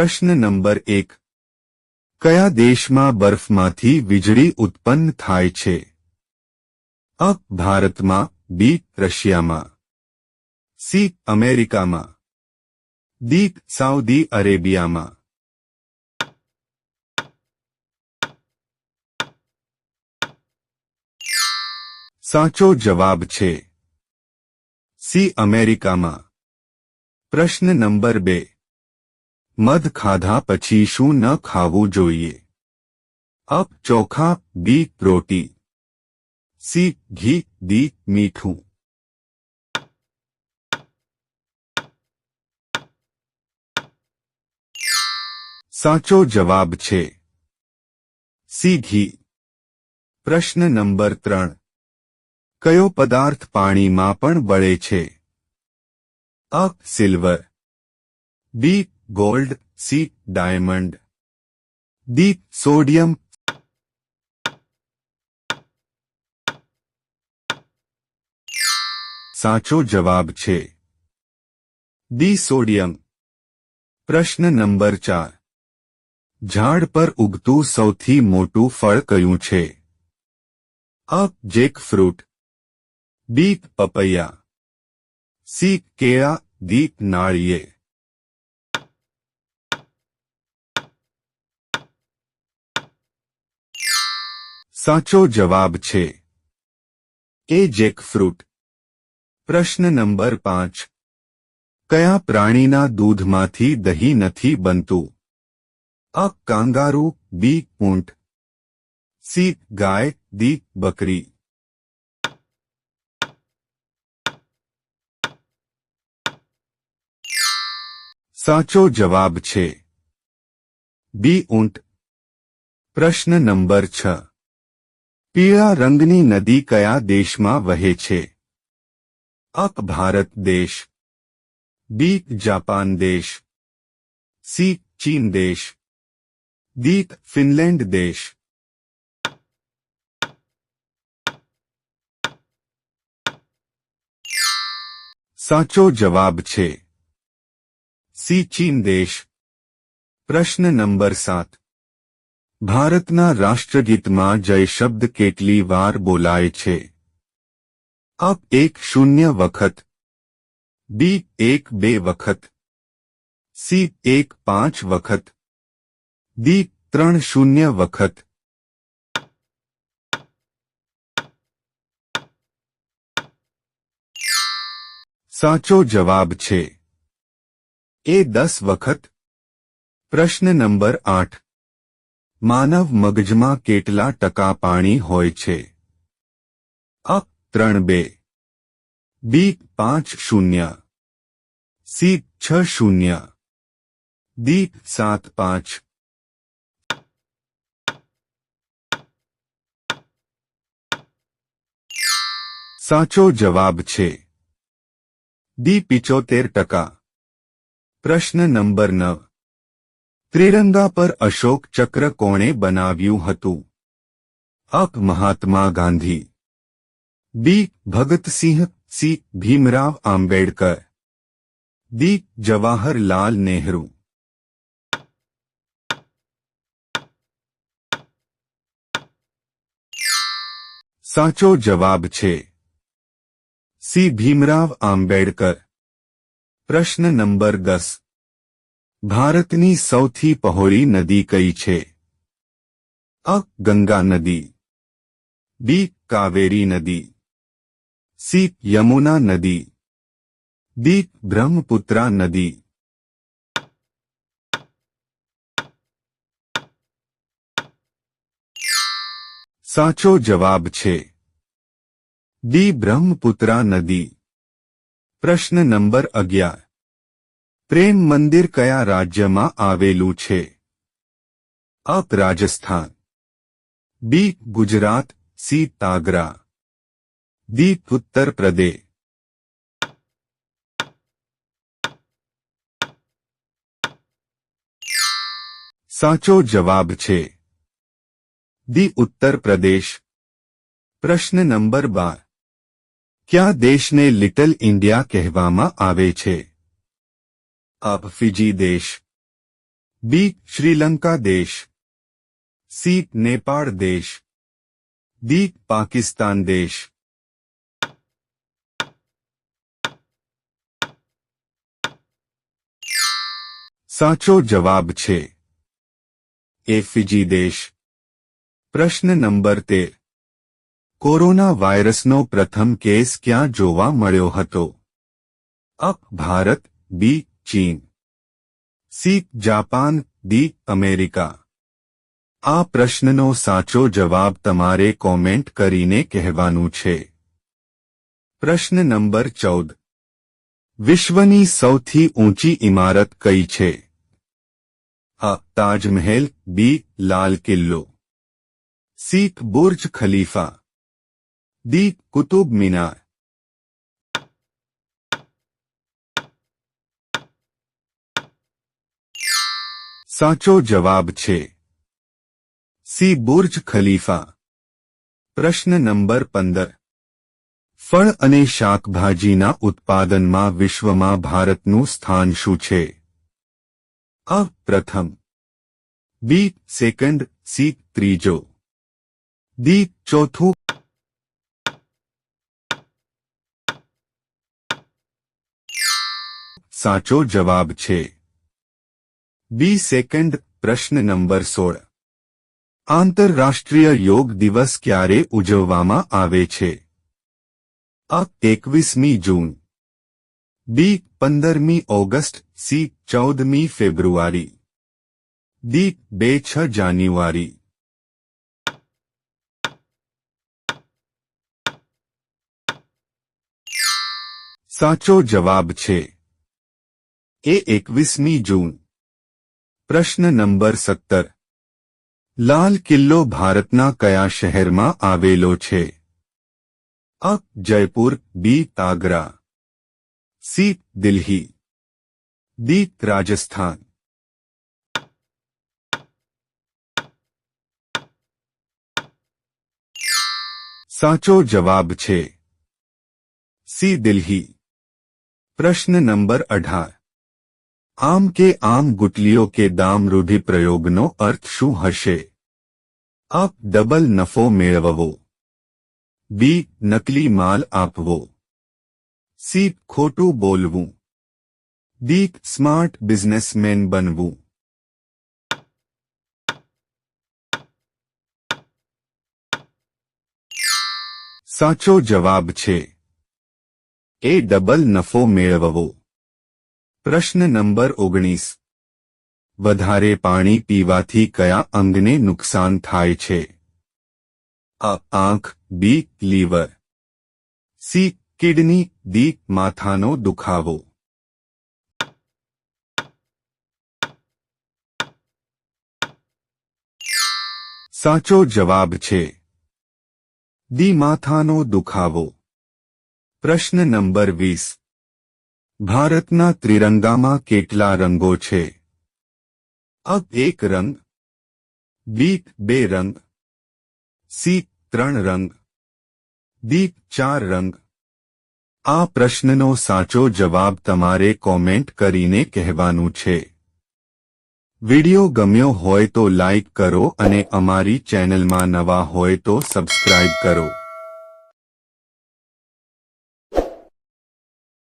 પ્રશ્ન નંબર એક. કયા દેશમાં બરફમાંથી વીજળી ઉત્પન્ન થાય છે? અ. ભારતમાં, બી. રશિયામાં. સી. અમેરિકામાં. ડી. સાઉદી અરેબિયામાં. સાચો જવાબ છે. સી. અમેરિકામાં. પ્રશ્ન નંબર બે. મધ ખાધા પછી શું ન ખાવું જોઈએ? અપ ચોખા, બી રોટી. સી ઘી દી મીઠું. સાચો જવાબ છે સી ઘી. પ્રશ્ન નંબર ત્રણ. કયો પદાર્થ પાણીમાં પણ બળે છે? A silver. B gold C diamond D sodium સાચો જવાબ છે ડી સોડિયમ પ્રશ્ન નંબર ચાર ઝાડ પર ઉગતું સૌથી મોટું ફળ કયું છે અ જેક ફ્રૂટ બી પપૈયા સી કેળા દી નાળિયેર સાચો જવાબ છે. એ જેકફ્રૂટ પ્રશ્ન નંબર પાંચ. કયા પ્રાણીના દૂધમાંથી દહીં નથી બનતું? અ કાંગારૂ, બી ઊંટ સી ગાય દી બકરી. સાચો જવાબ છે. બી ઊંટ. પ્રશ્ન નંબર છ. પીળા રંગની નદી કયા દેશમાં વહે છે? અક ભારત દેશ બી જાપાન દેશ, સી ચીન દેશ દી ફિનલેન્ડ દેશ. સાચો જવાબ છે. સી ચીન દેશ. પ્રશ્ન નંબર સાત. ભારતના રાષ્ટ્રગીતમાં જય શબ્દ કેટલી વાર બોલાય છે અપ એક શૂન્ય વખત બી એક બે વખત સી એક પાંચ વખત દી ત્રણ શૂન્ય વખત સાચો જવાબ છે એ દસ વખત પ્રશ્ન નંબર આઠ માનવ મગજમાં કેટલા ટકા પાણી હોય છે? અ, ત્રણ બે. બી, પાંચ શૂન્ય. સી, છ શૂન્ય. દી સાત પાંચ. સાચો જવાબ છે. દી પિચોતેર ટકા. પ્રશ્ન નંબર નવ. ત્રિરંગા પર અશોક ચક્ર કોણે બનાવ્યું હતું? અક Mahatma Gandhi. B. Bhagat Singh. C. Bhimrao Ambedkar. D Jawaharlal Nehru. સાચો જવાબ છે. સી. ભીમરાવ આંબેડકર. પ્રશ્ન નંબર દસ. ભારતની સૌથી પહોળી નદી કઈ છે? અ, ગંગા નદી. બી, કાવેરી નદી. સી, યમુના નદી. દી બ્રહ્મપુત્રા નદી. સાચો જવાબ છે. દી બ્રહ્મપુત્રા નદી. પ્રશ્ન નંબર અગિયાર. પ્રેમ મંદિર કયા રાજ્યમાં આવેલું છે? Up Rajasthan. B. Gujarat. C. તાગરા દી ઉત્તર પ્રદેશ સાચો જવાબ છે. દી ઉત્તર પ્રદેશ પ્રશ્ન નંબર બાર. ક્યાં દેશને લિટલ ઇન્ડિયા કહેવામાં આવે છે? અબ ફિજી દેશ બી શ્રીલંકા દેશ સી નેપાળ દેશ ડી પાકિસ્તાન દેશ સાચો જવાબ છે એ ફિજી દેશ પ્રશ્ન નંબર તેર કોરોના વાયરસનો પ્રથમ કેસ ક્યાં જોવા મળ્યો હતો અ ભારત બી ચીન સી જાપાન ડી અમેરિકા આ પ્રશ્નનો સાચો જવાબ તમારે કોમેન્ટ કરીને કહેવાનું છે પ્રશ્ન નંબર ચૌદ વિશ્વની સૌથી ઊંચી ઇમારત કઈ છે અ Taj Mahal B Lal Qila C Burj Khalifa D Qutub Minar સાચો જવાબ છે. C Burj Khalifa. પ્રશ્ન નંબર પંદર. ફળ અને શાકભાજીના ઉત્પાદનમાં વિશ્વમાં ભારતનું સ્થાન શું છે? અ. પ્રથમ. બી. સેકન્ડ. સી. ત્રીજો. દી ચોથું. સાચો જવાબ છે. બી સેકન્ડ પ્રશ્ન નંબર સોળ. આંતરરાષ્ટ્રીય યોગ દિવસ ક્યારે ઉજવવામાં આવે છે? અ, એકવીસમી જૂન. બી, પંદરમી ઓગસ્ટ. સી, ચૌદમી ફેબ્રુઆરી. દી બે, છ જાન્યુઆરી. સાચો જવાબ છે એ એકવીસમી જૂન. પ્રશ્ન નંબર સત્તર લાલ કિલ્લો ભારતના કયા શહેરમાં આવેલો છે અ જયપુર બી તાગરા સી દિલ્હી ડી રાજસ્થાન સાચો જવાબ છે સી દિલ્હી પ્રશ્ન નંબર અઢાર આમ કે આમ ગુટલીઓ કે દામ રૂઢિપ્રયોગનો અર્થ શું હશે અપ ડબલ નફો મેળવવો બી નકલી માલ આપવો સી ખોટું બોલવું ડી સ્માર્ટ બિઝનેસમેન બનવું સાચો જવાબ છે એ ડબલ નફો મેળવવો પ્રશ્ન નંબર ઓગણીસ. વધારે પાણી પીવાથી કયા અંગને નુકસાન થાય છે? અ, આંખ, બી, લીવર. સી, કિડની દી માથાનો દુખાવો. સાચો જવાબ છે. દી માથાનો દુખાવો. પ્રશ્ન નંબર વીસ. ભારતના ત્રિરંગામાં કેટલા રંગો છે? અ એક રંગ બી બે રંગ, સી ત્રણ રંગ, ડી ચાર રંગ. આ પ્રશ્નનો સાચો જવાબ તમારે કોમેન્ટ કરીને કહેવાનું છે. વિડિયો ગમ્યો હોય તો લાઇક કરો અને અમારી ચેનલમાં નવા હોય તો સબસ્ક્રાઇબ કરો.